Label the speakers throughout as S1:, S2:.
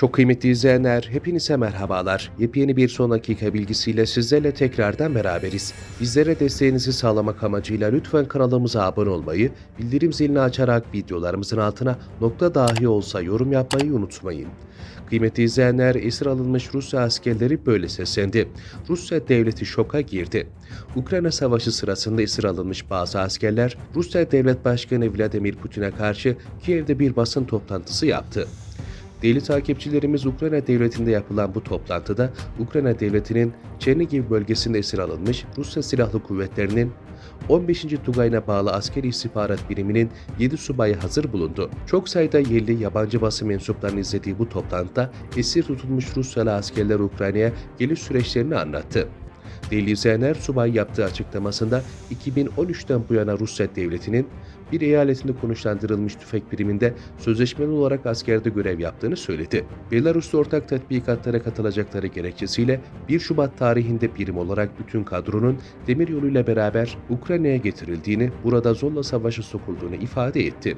S1: Çok kıymetli izleyenler, hepinize merhabalar. Yepyeni bir son dakika bilgisiyle sizlerle tekrardan beraberiz. Bizlere desteğinizi sağlamak amacıyla lütfen kanalımıza abone olmayı, bildirim zilini açarak videolarımızın altına nokta dahi olsa yorum yapmayı unutmayın. Kıymetli izleyenler, esir alınmış Rusya askerleri böyle seslendi. Rusya devleti şoka girdi. Ukrayna Savaşı sırasında esir alınmış bazı askerler, Rusya Devlet Başkanı Vladimir Putin'e karşı Kiev'de bir basın toplantısı yaptı. Değerli takipçilerimiz Ukrayna Devleti'nde yapılan bu toplantıda Ukrayna Devleti'nin Çernigiv bölgesinde esir alınmış Rusya Silahlı Kuvvetleri'nin 15. Tugay'ına bağlı askeri istihbarat biriminin 7 subayı hazır bulundu. Çok sayıda yerli yabancı basın mensuplarının izlediği bu toplantıda esir tutulmuş Rusyalı askerler Ukrayna'ya geliş süreçlerini anlattı. Değerli izleyenler, subay yaptığı açıklamasında 2013'ten bu yana Rusya Devleti'nin bir eyaletinde konuşlandırılmış tüfek biriminde sözleşmeli olarak askerde görev yaptığını söyledi. Belarus'ta ortak tatbikatlara katılacakları gerekçesiyle 1 Şubat tarihinde birim olarak bütün kadronun demiryoluyla beraber Ukrayna'ya getirildiğini, burada zorla savaşa sokulduğunu ifade etti.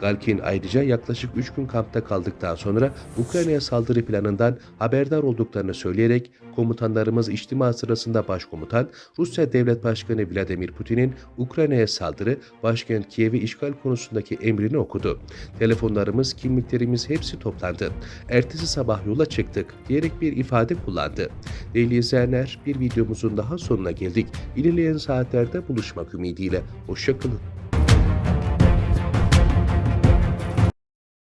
S1: Galkin ayrıca yaklaşık 3 gün kampta kaldıktan sonra Ukrayna'ya saldırı planından haberdar olduklarını söyleyerek komutanlarımız içtima sırasında başkomutan Rusya Devlet Başkanı Vladimir Putin'in Ukrayna'ya saldırı, başkent Kiev'i işgal konusundaki emrini okudu. Telefonlarımız, kimliklerimiz hepsi toplandı. Ertesi sabah yola çıktık diyerek bir ifade kullandı. Değerli izleyenler bir videomuzun daha sonuna geldik. İlerleyen saatlerde buluşmak ümidiyle. Hoşçakalın.